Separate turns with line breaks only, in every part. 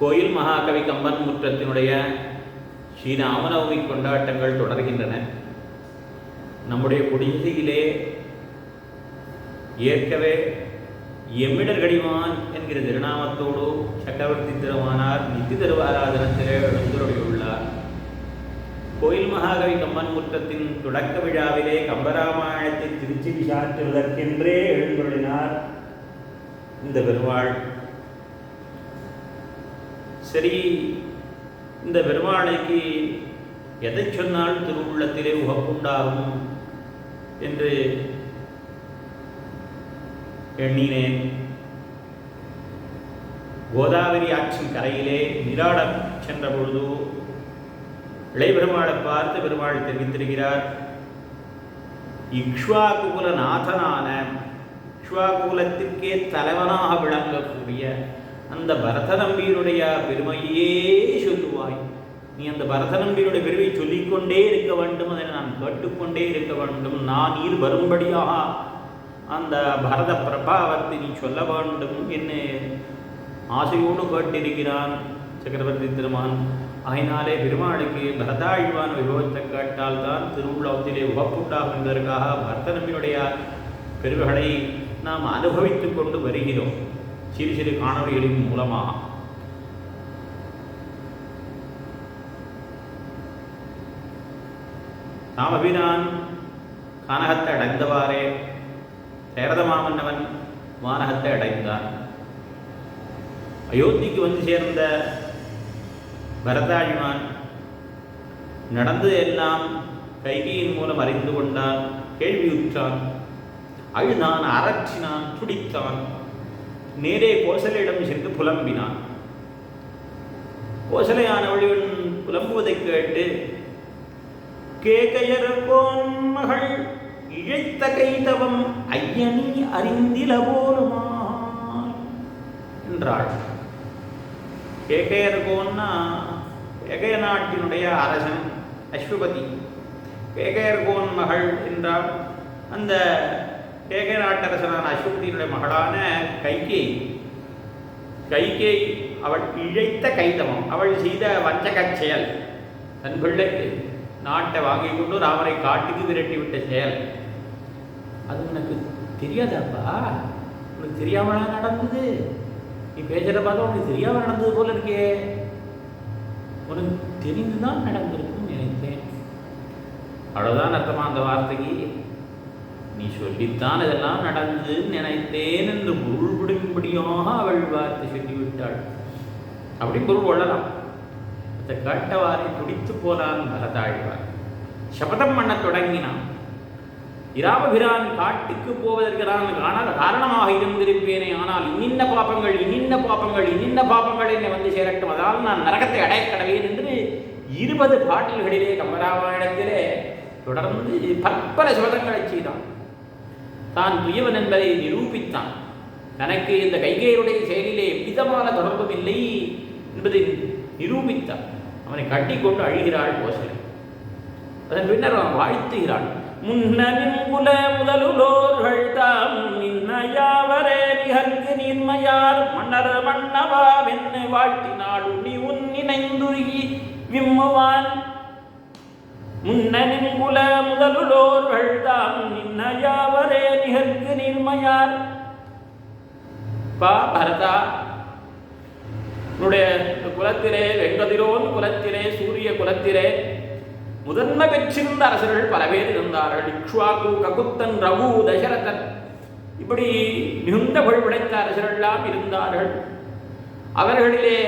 கோயில் மகாகவி கம்பன் முற்றத்தினுடைய ஸ்ரீராமநவமி கொண்டாட்டங்கள் தொடர்கின்றன. நம்முடைய குடிசையிலே ஏற்கவே எம்மிடர் கடிவான் என்கிற திருநாமத்தோடு சக்கரவர்த்தி திருமானார் நித்தி திருவாராதனத்திலே எழுந்துரையுள்ளார் கோயில் மகாகவி கம்பன் முற்றத்தின் தொடக்க விழாவிலே கம்பராமாயணத்தை திருச்சி சாற்றுவதற்கென்றே எழுந்துள்ளினார் இந்த பெருமாள். சரி இந்த பெருமாளைக்கு எதை சொன்னால் திருவுள்ளத்திலே உகப்புண்டாகும் என்று எண்ணினேன். கோதாவரி ஆற்றின் கரையிலே நீராடச் சென்ற பொழுது இளை பெருமாளை பார்த்து பெருமாள் தெரிவித்திருக்கிறார் இக்ஷ்வாகுகுல நாதனான இக்ஷ்வாகுகுலத்திற்கே தலைவனாக விளங்கக்கூடிய அந்த பரத நம்பியினுடைய பெருமையே சொல்லுவாய். நீ அந்த பரத நம்பியினுடைய பெருமை சொல்லிக்கொண்டே இருக்க வேண்டும் அதை நான் கேட்டுக்கொண்டே இருக்க வேண்டும். நான் நீர் வரும்படியாக அந்த பரத பிரபாவத்தை நீ சொல்ல வேண்டும் என்று ஆசையோடு கேட்டிருக்கிறான் சக்கரவர்த்தி திருமான். அதனாலே பெருமாளுக்கு பரதாழ்வான் விபவத்தை கேட்டால்தான் திருவுள்ளத்திலே உகப்புண்டாகும் என்பதற்காக பரத நம்பியுடைய பெருமைகளை நாம் அனுபவித்துக் கொண்டு வருகிறோம். சிறு சிறு காணொலிகளின் மூலமாக. ராமபிரான் கானகத்தை அடைந்தவாறே சேரதமாமன்னவன் வானகத்தை அடைந்தான். அயோத்திக்கு வந்து சேர்ந்த பரதாழ்வான் நடந்தது எல்லாம் கைகையின் மூலம் அறிந்து கொண்டான் கேள்வியுற்றான் அழுதான் அரற்றினான் துடித்தான். நேரே கோசலையிடம் சென்று புலம்பினான். கோசலையானவளின் புலம்புவதைக் கேட்டு கேகையர் கோன் மகள் இழைத்த கைதவம் ஐயனி அறிந்தில போலுமா என்றாள். கேகையர் கோன்னா கேகைய நாட்டினுடைய அரசன் அஸ்வபதி கேகையர் கோன் மகள் என்றால் அந்த கேகை நாட்டரசனான அஸ்வபதியினுடைய மகளான கைகே. கைகே அவள் இழைத்த கைதமம். அவள் செய்த வஞ்சகச் செயல். தன் பிள்ளைக்கு நாட்டை வாங்கி கொண்டு ராமரை காட்டுக்கு விரட்டி விட்ட செயல். அது உனக்கு தெரியாதாப்பா? உனக்கு தெரியாமலா நடந்தது? நீ பேசுகிற பார்த்தா உனக்கு தெரியாமல் நடந்தது போல இருக்கே. உனக்கு தெரிந்துதான் நடந்திருக்கும் நினைத்தேன் அவ்வளோதான் அர்த்தமாக அந்த வார்த்தைக்கு? நீ சொல்லித்தான் இதெல்லாம் நடந்து நினைத்தேன் என்று பொருள் விடும்படியாக அவள் வார்த்தை சொல்லிவிட்டாள். அப்படி பொருள் கொள்ளலாம். இந்த கேட்டவாறே துடித்து போனான் பரதாழ்வார் சபதம் பண்ணத் தொடங்கினான். இராமபிரான் காட்டுக்கு போவதற்கு நான் காண காரணமாக இருந்திருப்பேனே ஆனால் இன்னின்ன பாப்பங்கள் இன்னின்ன பாப்பங்கள் இன்னின்ன பாப்பங்கள் என்னை வந்து சேரட்டும். அதால் நான் நரகத்தை அடைய கடவேன் என்று இருபது பாட்டில்களிலே கம்பராமாயணத்திலே தொடர்ந்து பற்பல சோதங்களை செய்தான். தான் துயவன் என்பதை நிரூபித்தான். தனக்கு இந்த கைகையருடைய செயலிலே எவ்விதமான தொடர்பும் இல்லை என்பதை நிரூபித்தான். அவனை கட்டிக்கொண்டு அழுகிறாள் கோசலை அதன் பின்னர் அவன் வாழ்த்துகிறாள். முன்னனின் குல முதலுலோர்கள் தாம் நின்னையாவரே நிகழ்க்கு நின்மையார். மன்னர் மன்னவா வென்னு வாழ்த்தினாள். உன்னி உன் நினைந்துருகி விம்முவான். முன்னனின் குல முதலுலோர்கள் தாம் நின்னையாவரே நிகழ்ந்து நீர்மையார். பா பரதா உன்னுடைய குலத்திலே வெங்கதிரோன் குலத்திலே சூரிய குலத்திலே முதன்மை பெற்றிருந்த அரசர்கள் பல பேர் இருந்தார்கள். இக்ஷ்வாகு ககுத்தன் ரகு தசரதன். இப்படி மிகுந்த புகழ் அரசர்கள்லாம் இருந்தார்கள். அவர்களிலே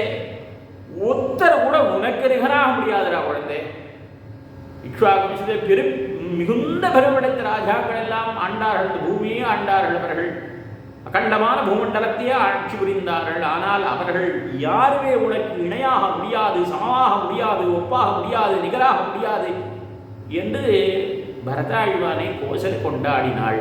ஒத்தர் கூட உனக்கு நிகராக முடியாதுடா குழந்தை. இக்ஷ்வாகு வம்சத்திலே பெரு மிகுந்த பெருமடைந்த ராஜாக்கள் எல்லாம் ஆண்டார்கள் பூமியே ஆண்டார்கள் அவர்கள். அகண்டமான பூமண்டலத்தையே ஆட்சி புரிந்தார்கள். ஆனால் அவர்கள் யாருமே உனக்கு இணையாக முடியாது சமமாக முடியாது ஒப்பாக முடியாது நிகராக முடியாது என்று பரதாழ்வானை கோசல் கொண்டாடினாள்.